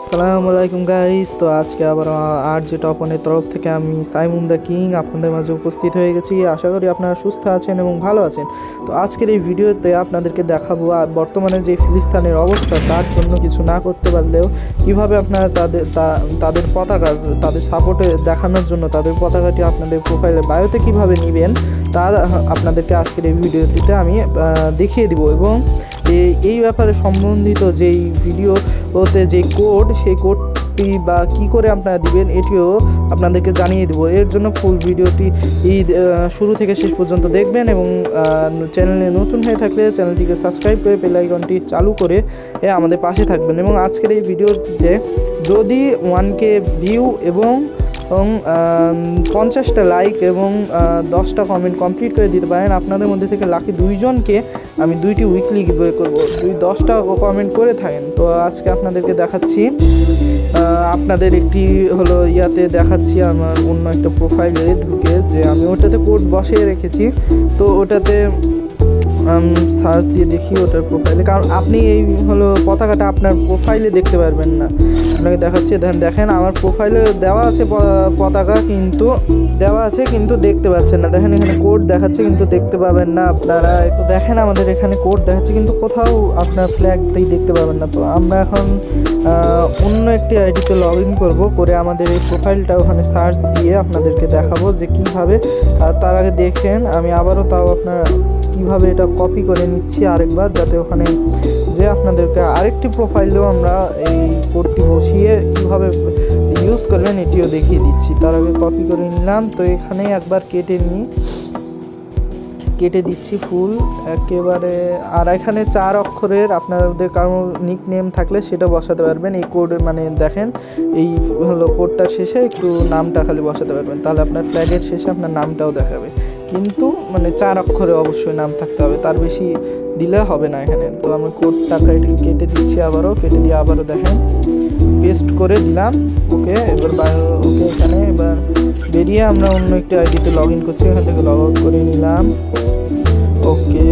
আসসালামু আলাইকুম গাইস তো আজকে আবার আর যে টপনের তরফ থেকে আমি সাইমুন দ্য কিং আপনাদের মাঝে উপস্থিত হয়ে গেছি। আশা করি আপনারা সুস্থ আছেন এবং ভালো আছেন। তো আজকের এই ভিডিওতে আপনাদেরকে দেখাবো আর বর্তমানে যে ফিলিস্তানের অবস্থা, তার জন্য কিছু না করতে পারলেও কীভাবে আপনারা তাদের তাদের পতাকা, তাদের সাপোর্টে দেখানোর জন্য তাদের পতাকাটি আপনাদের প্রোফাইলে বায়োতে কীভাবে নেবেন, তা আপনাদেরকে আজকের এই ভিডিওটিতে আমি দেখিয়ে দিব। এবং এই- ব্যাপারে সম্বন্ধিত যেই ভিডিওতে যে কোড সেই কোডটি বা কি করে আপনারা দিবেন এটিও আপনাদেরকে জানিয়ে দেবো। এর জন্য ফুল ভিডিওটি ঈদ শুরু থেকে শেষ পর্যন্ত দেখবেন এবং চ্যানেলে নতুন হয়ে থাকলে চ্যানেলটিকে সাবস্ক্রাইব করে বেল আইকনটি চালু করে এ, আমাদের পাশে থাকবেন। এবং আজকের এই ভিডিওতে যদি ওয়ান কে ভিউ এবং এবং পঞ্চাশটা লাইক এবং দশটা কমেন্ট কমপ্লিট করে দিতে পারেন। আপনাদের মধ্যে থেকে লাকি দুইজনকে আমি দুইটি উইকলি গিভওয়ে করব। দুই দশটা কমেন্ট করে থাকেন। তো আজকে আপনাদেরকে দেখাচ্ছি আপনাদের একটি হলো ইয়াতে দেখাচ্ছি আমার অন্য একটা প্রোফাইলে ঢুকে যে আমি ওটাতে কোড বসিয়ে রেখেছি। তো ওটাতে সার্চ দিয়ে দেখি ওটার প্রোফাইলে কারণ আপনি এই হলো পতাকাটা আপনার প্রোফাইলে দেখতে পারবেন না। আপনাকে দেখাচ্ছি, দেখেন আমার প্রোফাইলে দেওয়া আছে পতাকা কিন্তু, দেওয়া আছে কিন্তু দেখতে পাচ্ছেন না। দেখেন, এখানে কোড দেখাচ্ছে কিন্তু দেখতে পাবেন না আপনারা। একটু দেখেন আমাদের এখানে কোড দেখাচ্ছে কিন্তু কোথাও আপনার ফ্ল্যাগটাই দেখতে পাবেন না। তো আমরা এখন অন্য একটি আইডিতে লগ ইন করব, করে আমাদের এই প্রোফাইলটা ওখানে সার্চ দিয়ে আপনাদেরকে দেখাবো যে কীভাবে তার আগে দেখেন, আমি আবারও তাও আপনার কীভাবে এটা কপি করে নিচ্ছি আরেকবার যাতে ওখানে যে আপনাদেরকে আরেকটি প্রোফাইলেও আমরা এই কোডটি বসিয়ে কীভাবে ইউজ করবেন এটিও দেখিয়ে দিচ্ছি। তার আগে কপি করে নিলাম। তো এখানে একবার কেটে নিই। কেটে দিচ্ছি ফুল একেবারে আর এখানে চার অক্ষরের আপনাদের কারও নিক নেম থাকলে সেটা বসাতে পারবেন। এই কোড মানে দেখেন, এই হলো কোডটার শেষে একটু নামটা খালি বসাতে পারবেন। তাহলে আপনার ফ্ল্যাগের শেষে আপনার নামটাও দেখাবে। কিন্তু মানে চার অক্ষরে অবশ্যই নাম থাকতে হবে। তার বেশি দিলে হবে না এখানে। তো আমি কোড টাকা এটি কেটে দিচ্ছি আবারও, কেটে দিয়ে আবারও দেখেন। পেস্ট করে দিলাম। ওকে, এবার ওকে এখানে এবার বেরিয়ে আমরা অন্য একটি আইডিতে লগ ইন করছি। এখান থেকে লগ আউট করে নিলাম। ওকে,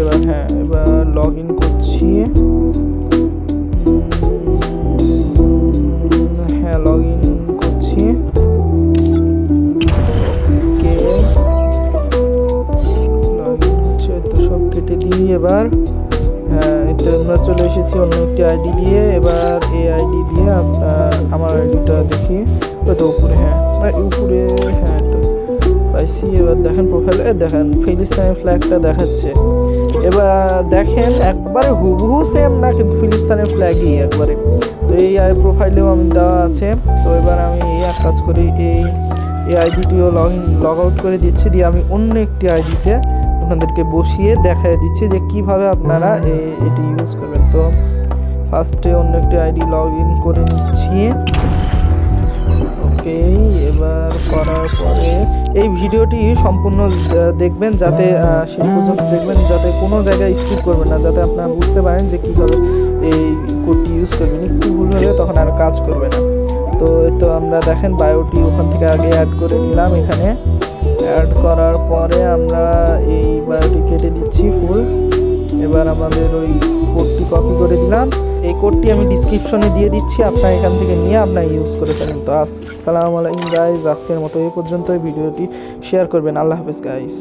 এবার হ্যাঁ এবার লগ ইন দিই এবার। হ্যাঁ আমরা চলে এসেছি অন্য একটি আইডি দিয়ে। এবার এই আইডি দিয়ে আমার আইডিটা দেখি। তো উপরে হ্যাঁ। উপরে হ্যাঁ তো পাইছি। এবার দেখেন প্রোফাইলে দেখেন ফিলিস্তানের ফ্ল্যাগটা দেখাচ্ছে। এবার দেখেন, একবারে হুবহু সেম না, কিন্তু ফিলিস্তানের ফ্ল্যাগই একবারে। তো এই আই প্রোফাইলেও আমি দেওয়া আছে। তো এবার আমি এই এক কাজ করি, এই এই আইডিটিও লগ ইন লগ আউট করে দিচ্ছি। দিয়ে আমি অন্য একটি আইডিতে আপনাদেরকে বসিয়ে দেখায় দিচ্ছি যে কীভাবে আপনারা এটি ইউজ করবেন। তো ফার্স্টে অন্য একটি আইডি লগ ইন করে নিচ্ছি। ওকে এবার করার পরে এই ভিডিওটি সম্পূর্ণ দেখবেন যাতে শেষ পর্যন্ত দেখবেন যাতে কোনো জায়গায় স্কিপ করবেন না, যাতে আপনারা বুঝতে পারেন যে কীভাবে এই কোডটি ইউজ করবেন। একটু ভুল হলে তখন আর কাজ করবে না। তো তো আমরা দেখেন বায়োটি ওখান থেকে আগে অ্যাড করে নিলাম এখানে। অ্যাড করার পরে আমরা এই কেটে দিচ্ছি ফুল এবার আমাদের ওই কোডটি কপি করে দিলাম। এই কোডটি আমি ডিসক্রিপশনে দিয়ে দিচ্ছি, আপনার এখান থেকে নিয়ে আপনার ইউজ করে ফেলেন। তো আসসালামু আলাইকুম গাইজ আজকের মতো এই পর্যন্ত ভিডিওটি শেয়ার করবেন। আল্লাহ হাফেজ গাইজ